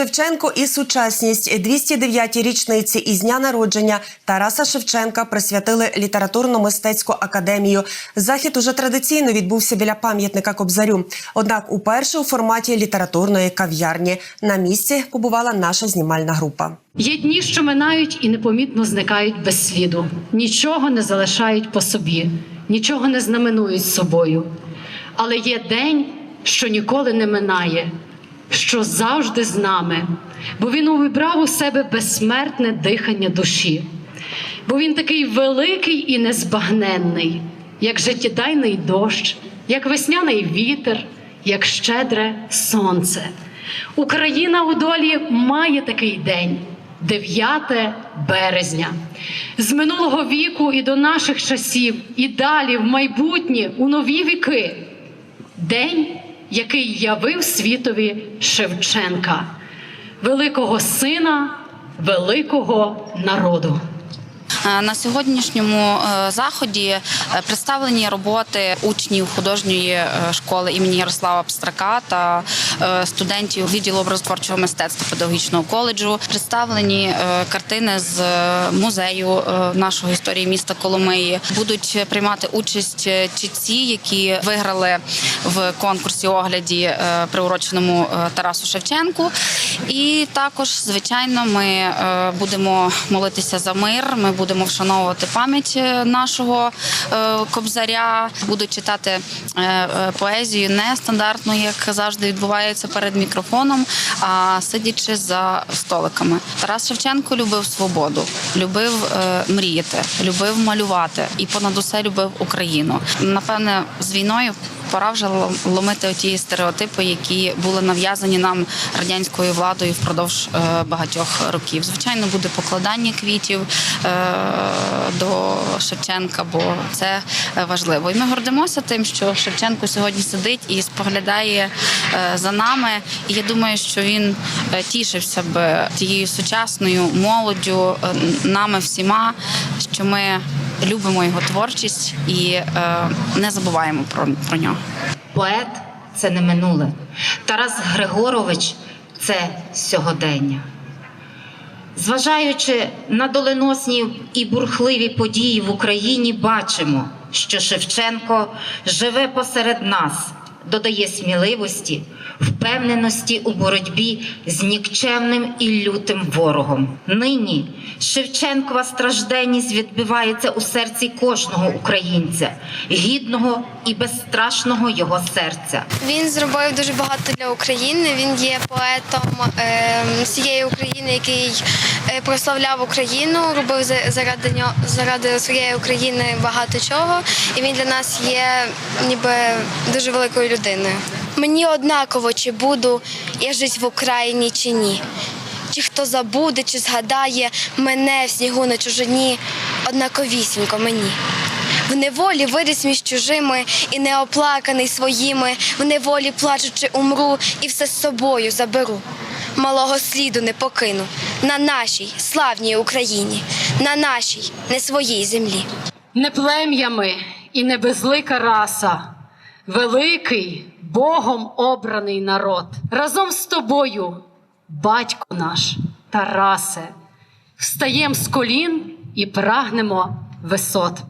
Шевченко і сучасність 209-й річниці із дня народження Тараса Шевченка присвятили літературно-мистецьку академію. Захід уже традиційно відбувся біля пам'ятника Кобзарю. Однак уперше у форматі літературної кав'ярні на місці побувала наша знімальна група. Є дні, що минають і непомітно зникають без сліду, нічого не залишають по собі, нічого не знаменують собою. Але є день, що ніколи не минає, що завжди з нами, бо він увібрав у себе безсмертне дихання душі, бо він такий великий і незбагненний, як життєдайний дощ, як весняний вітер, як щедре сонце. Україна у долі має такий день. 9 березня з минулого віку і до наших часів, і далі в майбутнє у нові віки. День, який явив світові Шевченка, великого сина великого народу. Е, На сьогоднішньому е, заході е, представлені роботи учнів художньої школи імені Ярослава Пстрака та студентів відділу образотворчого мистецтва педагогічного коледжу. Представлені картини з музею нашого історії міста Коломиї. Будуть приймати участь чітці, які виграли в конкурсі огляді приуроченому Тарасу Шевченку. І також, звичайно, ми е, будемо молитися за мир. Ми будемо вшановувати пам'ять е, нашого е, кобзаря. Будуть читати поезію нестандартну, як завжди відбувається перед мікрофоном, а сидячи за столиками. Тарас Шевченко любив свободу, любив мріяти, любив малювати і понад усе любив Україну. Напевне, з війною. Пора вже лом- ломити ті стереотипи, які були нав'язані нам радянською владою впродовж е, багатьох років. Звичайно, буде покладання квітів е, до Шевченка, бо це е, важливо. І ми гордимося тим, що Шевченко сьогодні сидить і споглядає за нами. І я думаю, що він тішився б тією сучасною молоддю, нами всіма, що ми любимо його творчість і е, не забуваємо про, про нього. Поет це не минуле. Тарас Григорович це сьогодення. Зважаючи на доленосні і бурхливі події в Україні, бачимо, що Шевченко живе посеред нас, додає сміливості, впевненості у боротьбі з нікчемним і лютим ворогом. Нині Шевченкова стражденність відбивається у серці кожного українця, гідного і безстрашного його серця. Він зробив дуже багато для України. Він є поетом е, всієї України, який е, прославляв Україну, робив заради нього заради своєї України багато чого. І він для нас є ніби дуже великою людиною. Мені однаково, чи буду я жити в Україні чи ні. Чи хто забуде, чи згадає мене в снігу на чужині, однаковісінько мені. В неволі виріс між чужими і неоплаканий своїми, в неволі плачучи умру і все з собою заберу. Малого сліду не покину на нашій славній Україні, на нашій не своїй землі. Не плем'ями і не безлика раса, великий Богом обраний народ. Разом з тобою, батько наш, Тарасе, встаєм з колін і прагнемо висот.